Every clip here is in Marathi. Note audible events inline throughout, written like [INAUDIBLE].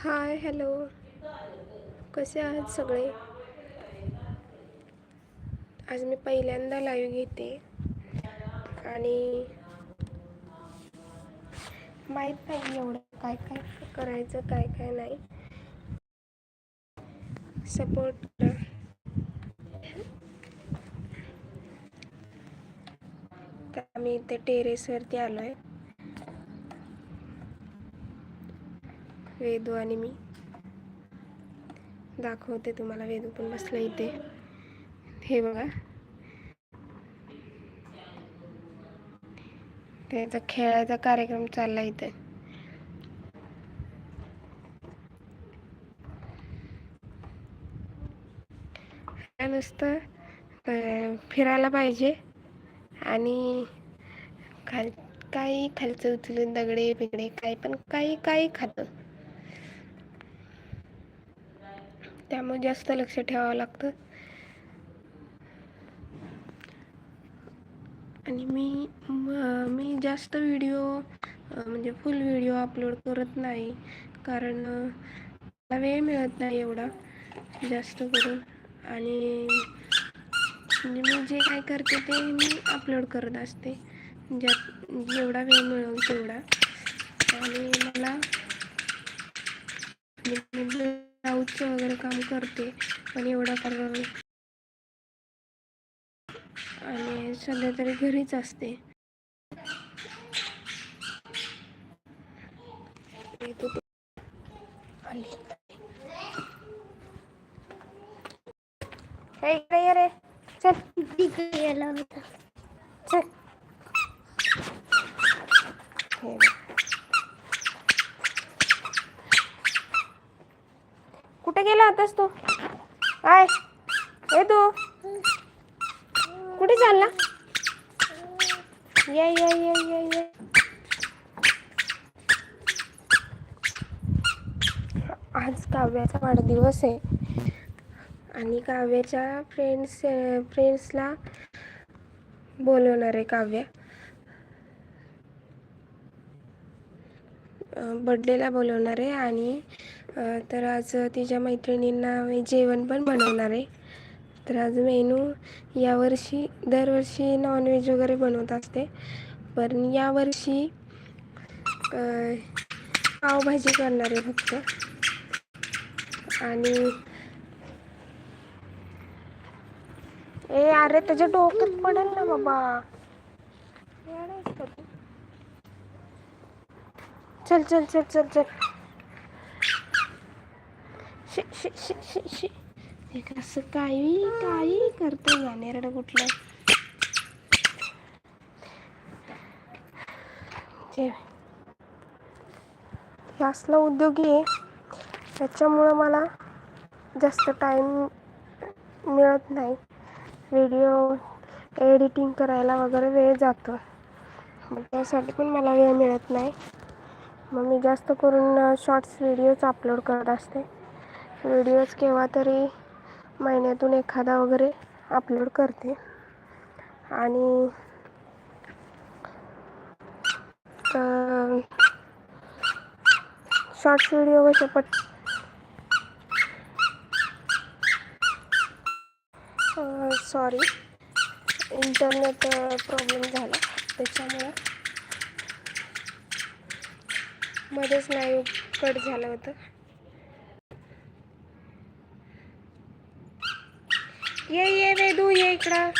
Hi hello. कसे आहात सगळे? आज मी पहिल्यांदा लाईव्ह घेते. आणि माहीत नाही एवढं काय काय करायचं काय काय नाही. सपोर्ट करा. तर आम्ही इथे टेरेसवरती आलो आहे वेदू आणि मी. दाखवते तुम्हाला वेदू पण बसला इथे. हे बघा. त्याचा खेळायचा कार्यक्रम चालला इथे. नुसतं फिरायला पाहिजे आणि खाल काही खालचं उचलून दगडे बिगडे काही पण काही काही खातं. त्यामुळे जास्त लक्ष ठेवावं लागतं. आणि मी मी जास्त व्हिडिओ म्हणजे फुल व्हिडिओ अपलोड करत नाही. कारण मला वेळ मिळत नाही एवढा जास्त करून. आणि म्हणजे मी जे काय करते ते मी अपलोड करत असते. ज्यात जेवढा वेळ मिळेल तेवढा. आणि मला म्हणजे ब्लाऊजचं वगैरे काम करते पण एवढा फार आणि सध्या तरी घरीच असते. हे इकडे ये रे. चल. तिकडे गेला होता चल हे बघ. कुठे गेला होतास तू? काय ए तू. कुठे चालला? ये ये ये ये ये. आज काव्याचा वाढदिवस आहे. आणि काव्याच्या फ्रेंड्स फ्रेंड्सला बोलवणार आहे काव्या. बड्डेला बोलवणार आहे आणि तर आज तिच्या मैत्रिणींना मी जेवण पण बनवणार आहे. तर आज मेनू यावर्षी दरवर्षी नॉनव्हेज वगैरे बनवत असते. पण यावर्षी पावभाजी करणार आहे फक्त. आणि ए अरे त्याच्या डोक्यात पडेल ना बाबा. चल चल चल चल चल. शी शी शी शी शी. हे कसं काही काही करतं गाणेरडं कुठलं. ते असला उद्योगी आहे. त्याच्यामुळं मला जास्त टाईम मिळत नाही. व्हिडिओ एडिटिंग करायला वगैरे वेळ जातो. त्यासाठी पण मला वेळ मिळत नाही. मग मी जास्त करून शॉर्ट्स व्हिडिओज अपलोड करत असते. व्हिडिओज केव्हा तरी महिन्यातून एखादा वगैरे अपलोड करते. आणि शॉर्ट्स व्हिडिओ कसे पट सॉरी इंटरनेट प्रॉब्लेम झाला त्याच्यामुळे. मध्येच नाही कट झालं होतं. ये ये वेदू ये इकडं.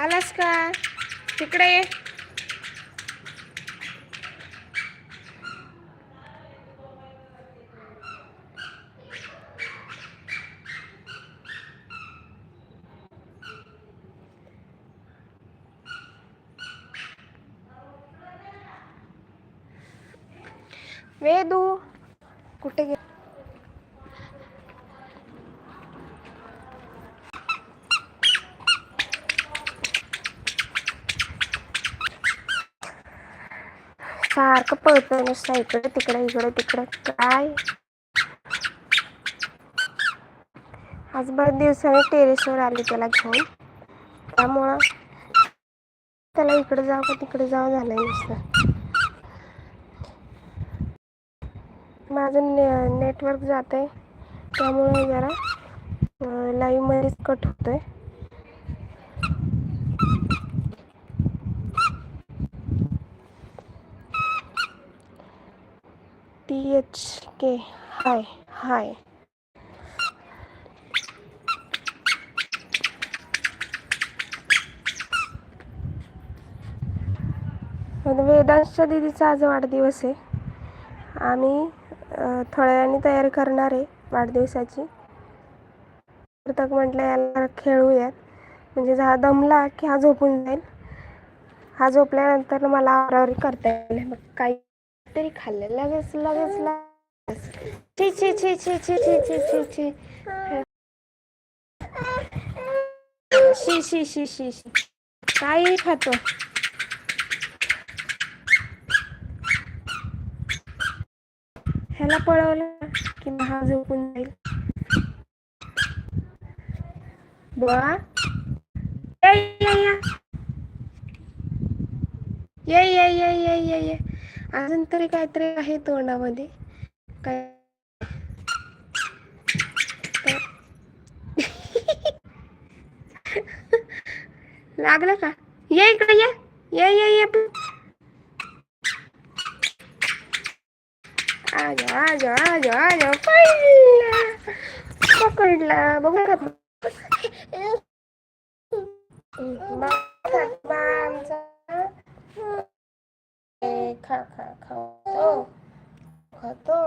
आलास का? तिकडे ये. वेदू कुठे गे सारखं पळतोय नुसतं इकडे तिकडे इकडे तिकडे काय आज बरेच दिवसाने टेरेसवर आली त्याला घेऊन त्यामुळं त्याला इकडे जाव का तिकडे जावं झालंय नुसतं माझं ने नेटवर्क जात आहे त्यामुळे जरा लाईव्हमध्येच कट होतोय. T H K hi hi वेदांशच्या दिदीचा आज वाढदिवस आहे. आम्ही थळ्याने तयारी करणार आहे वाढदिवसाची. तक म्हटलं याला खेळूयात. म्हणजे हा दमला की हा झोपून जाईल. हा झोपल्यानंतर मला आवरावरी करता येईल. मग काहीतरी खाल्लं. लगेच लगेच लगेच. छी छी छी छी छी छी छी छी छी शी शी शी शी शी. काही खातो. ह्याला पळवलं की हा झोपून जाईल. बोळा ये ये ये. ये ये ये अजून तरी काहीतरी आहे तोंडामध्ये. काय? [LAUGHS] लागलं का? ये इकडे ये ये ये. आजा आजा आजा आजा पडला. पकडला बघा. आमचा ए, खा खा खातो खातो.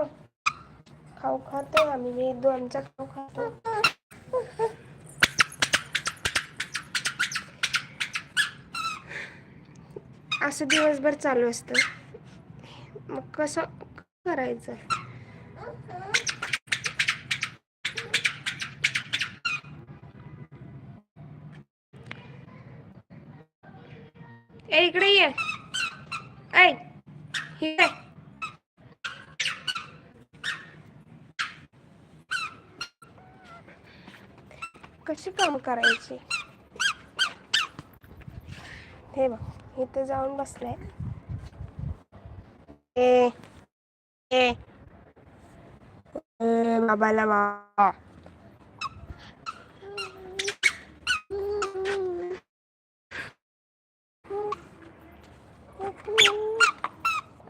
खाऊ खातो आम्ही. वेदू आमचा खाऊ खातो. असं दिवसभर चालू असतं. मग कसं करायचं ए इकडे ये. ऐ हे कशी काम करायची? हे बघ इथे जाऊन बसलाय. ए Mabalaw ako.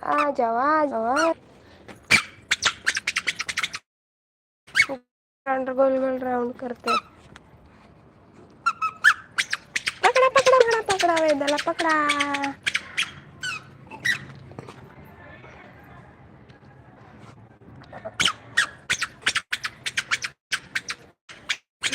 Ah, Jawa, Jawa. Round, gol, gol, round, kerte. Pakra, pakra, pakra, pakra, pakra, pakra, pakra, pakra,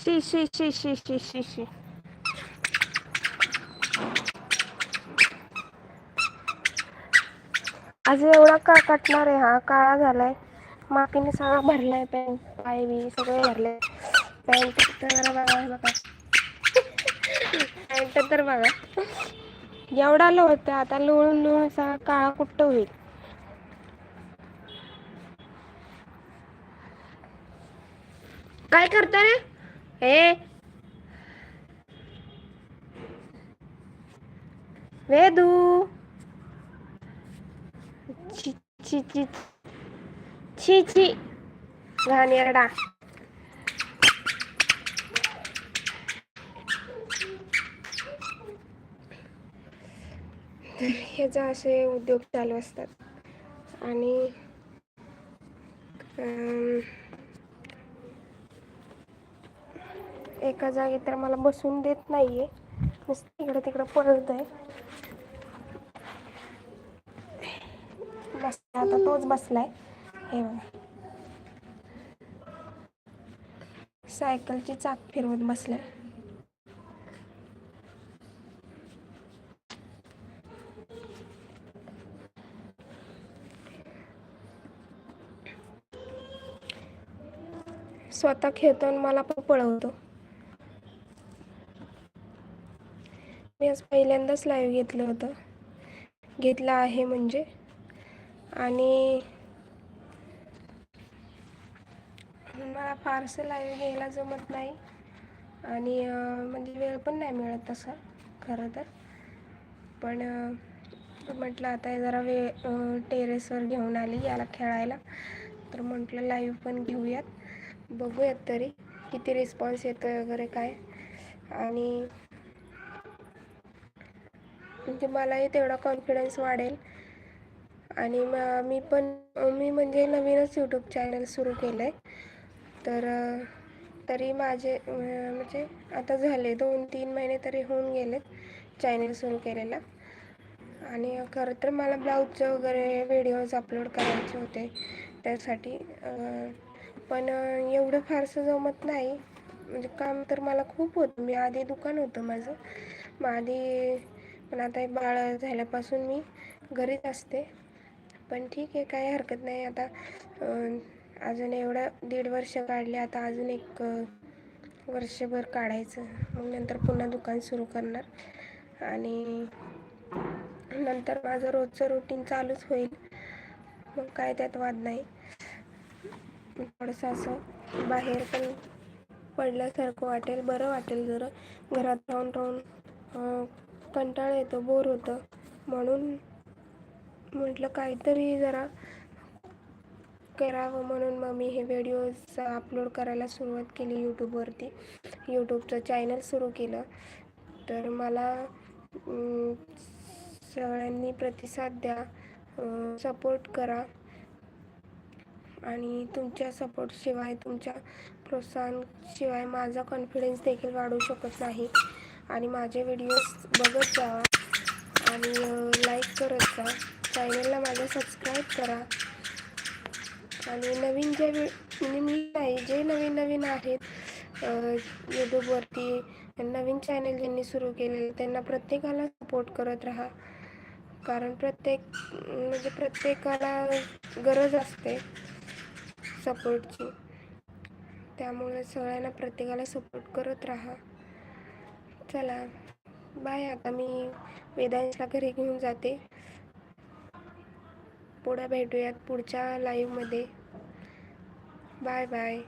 Sí, sí, sí, sí, sí, sí, sí. आज एवढा का कटणार आहे हा काळा झालाय मातीने सगळा भरलाय पॅन्ट पाय बी सगळे भरले पॅन्ट तर बघा बघा पॅन्ट तर बघा एवढा लो होतं आता लोळून लोळून सगळा काळा कुट्ट होईल काय करता रे हे वेदू. ची छी ची छी छी घाणेरडा ह्याचा असे उद्योग चालू असतात. आणि एका जागी तर मला बसून देत नाही आहे नुसतं इकडं तिकडं पळत आहे बस आता तोच बसलाय. हे सायकलची चाक फिरवत बसलाय. स्वतः खेळतो आणि मला पण पळवतो. मी आज पहिल्यांदाच लाईव्ह घेतलं होतं. घेतलं आहे म्हणजे. आणि मला फारसं लाईव्ह घ्यायला जमत नाही. आणि म्हणजे वेळ पण नाही मिळत तसा खरं तर. पण म्हटलं आता जरा वेळ टेरेसवर घेऊन आली याला खेळायला. तर म्हटलं लाईव्ह पण घेऊयात. बघूयात तरी किती रिस्पॉन्स येतो वगैरे काय. आणि म्हणजे मलाही तेवढा कॉन्फिडन्स वाढेल. आणि म मी पण मी म्हणजे नवीनच यूट्यूब चॅनल सुरू केलं आहे तर तरी माझे म्हणजे आता झाले दोन तीन महिने तरी होऊन गेलेत चॅनल सुरू केलेला. आणि खरं तर मला ब्लाऊजचं वगैरे व्हिडिओज अपलोड करायचे होते. त्यासाठी पण एवढं फारसं जमत नाही. म्हणजे काम तर मला खूप होतं. मी आधी दुकान होतं माझं. मग आधी पण आता हे बाळ झाल्यापासून मी घरीच असते. पण ठीक आहे काही हरकत नाही. आता अजून एवढं दीड वर्ष काढले. आता अजून एक वर्षभर काढायचं. मग नंतर पुन्हा दुकान सुरू करणार. आणि नंतर माझं रोजचं रुटीन चालूच होईल. मग काय त्यात वाद नाही. थोडंसं असं बाहेर पण पडल्यासारखं वाटेल. बरं वाटेल जरा. घरात राहून राहून कंटाळा येतो बोर होतं. म्हणून म्हटलं काहीतरी जरा करावं म्हणून मग मी हे व्हिडिओज अपलोड करायला सुरुवात केली यूट्यूबवरती यूट्यूबचं चॅनल सुरू केलं. तर मला सगळ्यांनी प्रतिसाद द्या सपोर्ट करा. आणि तुमच्या सपोर्टशिवाय तुमच्या प्रोत्साहनशिवाय माझा कॉन्फिडन्स देखील वाढू शकत नाही. आणि माझे व्हिडिओज बघत जावा आणि लाईक करत जा. चॅनलला माझ्या सबस्क्राईब करा. आणि नवीन जे वे- मी नाही जे नवीन नवीन आहेत यूट्यूबवरती नवीन चॅनल ज्यांनी सुरू केलेले त्यांना प्रत्येकाला सपोर्ट करत राहा. कारण प्रत्येक म्हणजे प्रत्येकाला गरज असते सपोर्टची त्यामुळे सगळ्यांना प्रत्येकाला सपोर्ट करत राहा. चला. बाय आता मी वेदांशला घरी घेऊन जाते. पुढे भेटूयात पुढच्या लाईव्हमध्ये बाय बाय.